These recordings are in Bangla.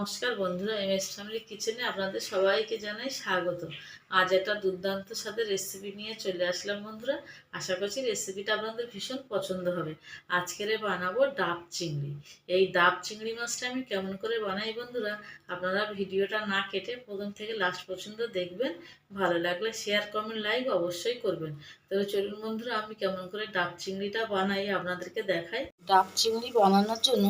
নমস্কার বন্ধুরা এম এস ফ্যামিলি কিচেনে আপনাদের সবাইকে জানাই স্বাগত। আজ একটা দুর্দান্ত স্বাদের রেসিপি নিয়ে চলে আসলাম বন্ধুরা। আশা করছি রেসিপিটা আপনাদের ভীষণ পছন্দ হবে। আজকের বানাবো ডাব চিংড়ি। এই ডাব চিংড়ি মাছটা আমি কেমন করে বানাই বন্ধুরা, আপনারা ভিডিওটা না কেটে প্রথম থেকে লাস্ট পর্যন্ত দেখবেন। ভালো লাগলে শেয়ার কমেন্ট লাইক অবশ্যই করবেন। তবে চলুন বন্ধুরা, আমি কেমন করে ডাব চিংড়িটা বানাই আপনাদেরকে দেখাই। ডাব চিংড়ি বানানোর জন্য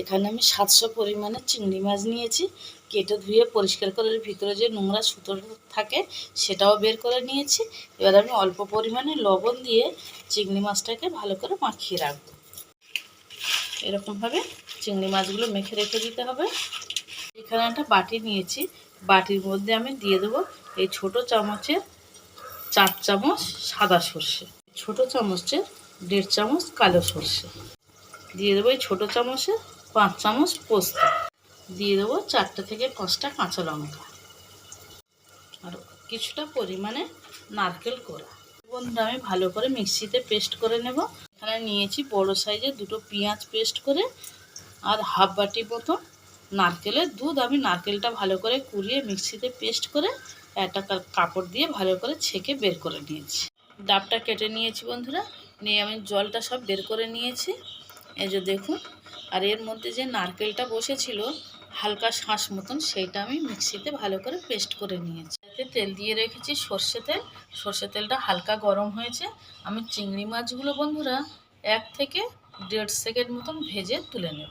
এখানে আমি সাতশো পরিমাণে চিংড়ি মাছ নিয়েছি, কেটে ধুয়ে পরিষ্কার করে ভিতরে যে নোংরা সুতো থাকে সেটাও বের করে নিয়েছি। এবার আমি অল্প পরিমাণে লবণ দিয়ে চিংড়ি মাছটাকে ভালো করে মাখিয়ে রাখব। এরকমভাবে চিংড়ি মাছগুলো মেখে রেখে দিতে হবে। এখানে একটা বাটি নিয়েছি। বাটির মধ্যে আমি দিয়ে দেবো এই ছোট চামচের চার চামচ সাদা সর্ষে, ছোট চামচের দেড় চামচ কালো সর্ষে। দিয়ে দেবো এই ছোটো চামচে পাঁচ চামচ পোস্ত। দিয়ে দেবো চারটে থেকে পাঁচটা কাঁচা লঙ্কা। আর কিছুটা পরিমাণে নারকেল কোড়া। বন্ধুরা, আমি ভালো করে মিক্সিতে পেস্ট করে নেব। এখানে নিয়েছি বড় সাইজে দুটো পেঁয়াজ পেস্ট করে আর হাফ বাটি মতো নারকেলের দুধ। আমি নারকেলটা ভালো করে কুড়িয়ে মিক্সিতে পেস্ট করে একটা কাপড় দিয়ে ভালো করে ছেঁকে বের করে নিয়েছি। ডাবটা কেটে নিয়েছি বন্ধুরা। নিয়ে আমি জলটা সব বের করে নিয়েছি। এই যে দেখুন, আর এর মধ্যে যে নারকেলটা বসেছিল হালকা শাঁস মতন সেইটা আমি মিক্সিতে ভালো করে পেস্ট করে নিয়েছি। এতে তেল দিয়ে রেখেছি সর্ষে তেল। সর্ষে তেলটা হালকা গরম হয়েছে। আমি চিংড়ি মাছগুলো বন্ধুরা এক থেকে দেড় সেকেন্ড মতন ভেজে তুলে নেব।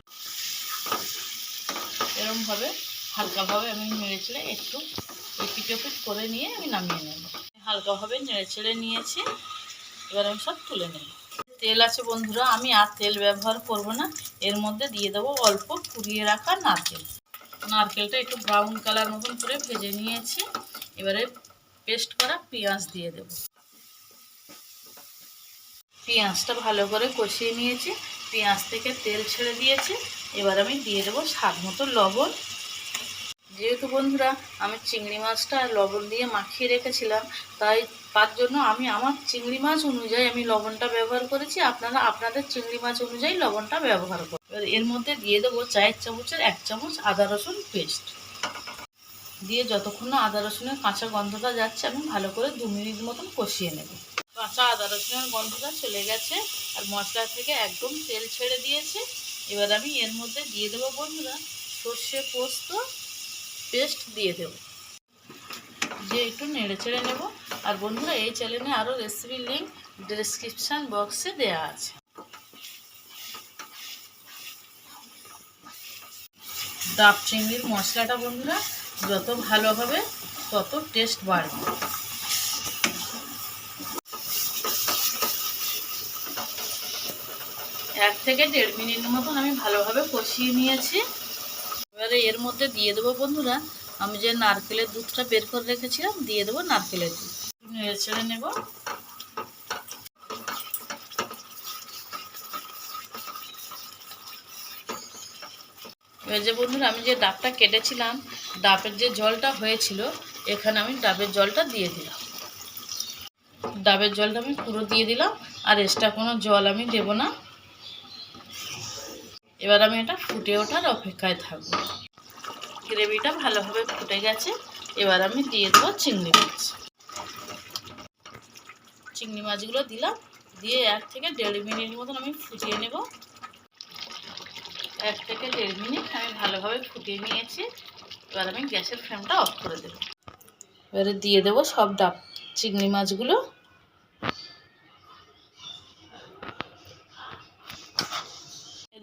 এরমভাবে হালকাভাবে আমি নেড়ে চেড়ে একটু এপিট ওপিট করে নিয়ে আমি নামিয়ে নেব। হালকাভাবে নেড়ে চেড়ে নিয়েছি। এবার আমি সব তুলে নেব। তেল আছে বন্ধুরা, আমি আর তেল ব্যবহার করব না। এর মধ্যে দিয়ে দেবো অল্প কুড়িয়ে রাখা নারকেল। নারকেলটা একটু ব্রাউন কালার মতন করে ভেজে নিয়েছি। এবারে পেস্ট করা পেঁয়াজ দিয়ে দেব। পেঁয়াজটা ভালো করে কষিয়ে নিয়েছি। পেঁয়াজ থেকে তেল ছেড়ে দিয়েছি। এবার আমি দিয়ে দেবো স্বাদ মতো লবণ। যেহেতু বন্ধুরা, আমি চিংড়ি মাছটা লবণ দিয়ে মাখিয়ে রেখেছিলাম, তাই তার জন্য আমি আমার চিংড়ি মাছ অনুযায়ী আমি লবণটা ব্যবহার করেছি। আপনারা আপনাদের চিংড়ি মাছ অনুযায়ী লবণটা ব্যবহার করুন। এবার এর মধ্যে দিয়ে দেবো চায়ের চামচের এক চামচ আদা রসুন পেস্ট। দিয়ে যতক্ষণ না আদা রসুনের কাঁচা গন্ধটা যাচ্ছে, আমি ভালো করে দু মিনিট মতন কষিয়ে নেব। কাঁচা আদা রসুনের গন্ধটা চলে গেছে আর মশলা থেকে একদম তেল ছেড়ে দিয়েছে। এবার আমি এর মধ্যে দিয়ে দেবো বন্ধুরা, সর্ষে পোস্ত পেস্ট দিয়ে দেব। দিয়ে একটু নেড়ে চেড়ে নেব। আর বন্ধুরা, এই চ্যানেলে আরও রেসিপি লিঙ্ক ডিসক্রিপশান বক্সে দেওয়া আছে। ডাব চিংড়ির মশলাটা বন্ধুরা, যত ভালো হবে তত টেস্ট বাড়বে। এক থেকে দেড় মিনিট মতন আমি ভালোভাবে কষিয়ে নিয়েছি। এবারে এর মধ্যে দিয়ে দেবো বন্ধুরা। আমি যে নারকেলের দুধটা বের করে রেখেছিলাম, দিয়ে দেবো নারকেলের দুধ। ছেড়ে নেব। এবার যে বন্ধুরা, আমি যে ডাবটা কেটেছিলাম, ডাবের যে জলটা হয়েছিল, এখানে আমি ডাবের জলটা দিয়ে দিলাম। ডাবের জলটা আমি পুরো দিয়ে দিলাম, আর এক্সট্রা কোনো জল আমি দেব না। এবার আমি এটা ফুটে ওঠার অপেক্ষায় থাকব। গ্রেভিটা ভালোভাবে ফুটে গেছে, এবার আমি দিয়ে দেবো চিংড়ি মাছ। চিংড়ি মাছগুলো দিলাম, দিয়ে এক থেকে দেড় মিনিট মতন আমি ফুটিয়ে নেব। এক থেকে দেড় মিনিট আমি ভালোভাবে ফুটিয়ে নিয়েছি, এবার আমি গ্যাসের ফ্লেমটা অফ করে দেবো। এবারে দিয়ে দেবো সব ডাব, চিংড়ি মাছগুলো।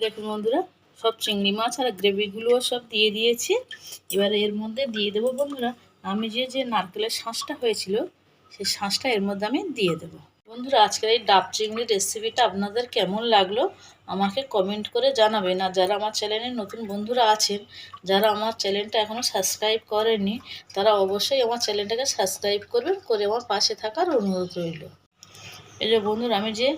দেখুন বন্ধুরা, সব চিংড়ি মাছ আর গ্রেভিগুলোও সব দিয়ে দিয়েছি। এবার এর মধ্যে দিয়ে দেবো বন্ধুরা, আমি যে যে নারকেলের শাঁসটা হয়েছিল, সেই শাঁসটা এর মধ্যে আমি দিয়ে দেবো। বন্ধুরা, আজকের এই ডাব চিংড়ির রেসিপিটা আপনাদের কেমন লাগল, আমাকে কমেন্ট করে জানাবেন। আর যারা আমার চ্যানেলে নতুন বন্ধুরা আছেন, যারা আমার চ্যানেলটা এখনও সাবস্ক্রাইব করেননি, তারা অবশ্যই আমার চ্যানেলটাকে সাবস্ক্রাইব করবেন, করে আমার পাশে থাকার অনুরোধ রইল। এই যে বন্ধুরা, আমি যে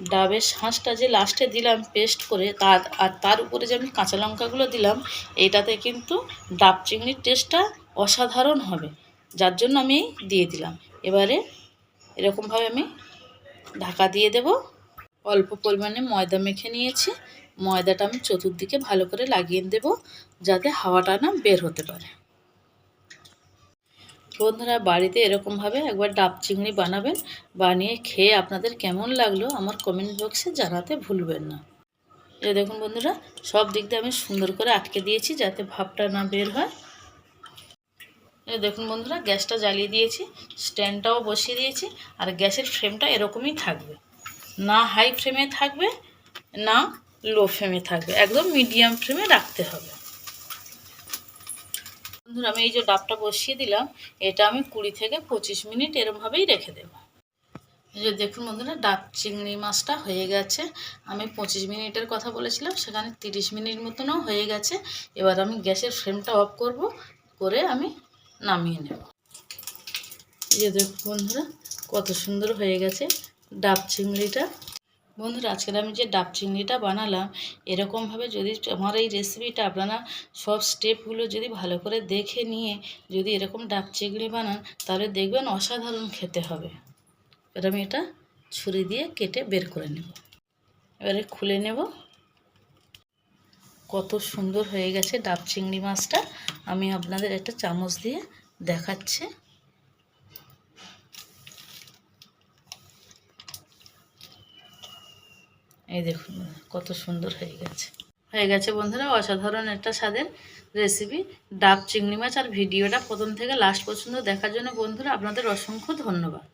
ডাবের শাঁসটা যে লাস্টে দিলাম পেস্ট করে তার, আর তার উপরে যে আমি কাঁচা লঙ্কাগুলো দিলাম, এটাতে কিন্তু ডাব চিংড়ির টেস্টটা অসাধারণ হবে। যার জন্য আমি দিয়ে দিলাম। এবারে এরকমভাবে আমি ঢাকা দিয়ে দেব। অল্প পরিমাণে ময়দা মেখে নিয়েছি। ময়দাটা আমি চতুর্দিকে ভালো করে লাগিয়ে দেব, যাতে হাওয়াটা না বের হতে পারে। বন্ধুরা, বাড়িতে এরকমভাবে একবার ডাব চিংড়ি বানাবেন, বানিয়ে খেয়ে আপনাদের কেমন লাগল আমার কমেন্ট বক্সে জানাতে ভুলবেন না। এ দেখুন বন্ধুরা, সব দিক দিয়ে আমি সুন্দর করে আটকে দিয়েছি যাতে ভাবটা না বের হয়। এ দেখুন বন্ধুরা, গ্যাসটা জ্বালিয়ে দিয়েছি, স্ট্যান্ডটাও বসিয়ে দিয়েছি, আর গ্যাসের ফ্লেমটা এরকমই থাকবে। না হাই ফ্লেমে থাকবে, না লো ফ্লেমে থাকবে, একদম মিডিয়াম ফ্লেমে রাখতে হবে। বন্ধুরা, আমি এই যে ডাবটা বসিয়ে দিলাম, এটা আমি কুড়ি থেকে পঁচিশ মিনিট এরমভাবেই রেখে দেব। এই যে দেখুন বন্ধুরা, ডাব চিংড়ি মাছটা হয়ে গেছে। আমি পঁচিশ মিনিটের কথা বলেছিলাম, সেখানে তিরিশ মিনিট মতনও হয়ে গেছে। এবার আমি গ্যাসের ফ্লেমটা অফ করব, করে আমি নামিয়ে নেব। এই যে দেখুন বন্ধুরা, কত সুন্দর হয়ে গেছে ডাব চিংড়িটা। বন্ধুরা, আজকের আমি যে ডাব চিংড়িটা বানালাম, এরকমভাবে যদি আমার এই রেসিপিটা আপনারা সব স্টেপগুলো যদি ভালো করে দেখে নিয়ে যদি এরকম ডাব চিংড়ি বানান, তাহলে দেখবেন অসাধারণ খেতে হবে। এবার আমি এটা ছুরি দিয়ে কেটে বের করে নেব। এবারে খুলে নেব। কত সুন্দর হয়ে গেছে ডাব চিংড়ি মাছটা। আমি আপনাদের একটা চামচ দিয়ে দেখাচ্ছি। এই দেখুন, কত সুন্দর হয়ে গেছে। হয়ে গেছে বন্ধুরা, অসাধারণ একটা স্বাদের রেসিপি ডাব চিংড়ি মাছ আর ভিডিওটা প্রথম থেকে লাস্ট পর্যন্ত দেখার জন্য বন্ধুরা আপনাদের অসংখ্য ধন্যবাদ।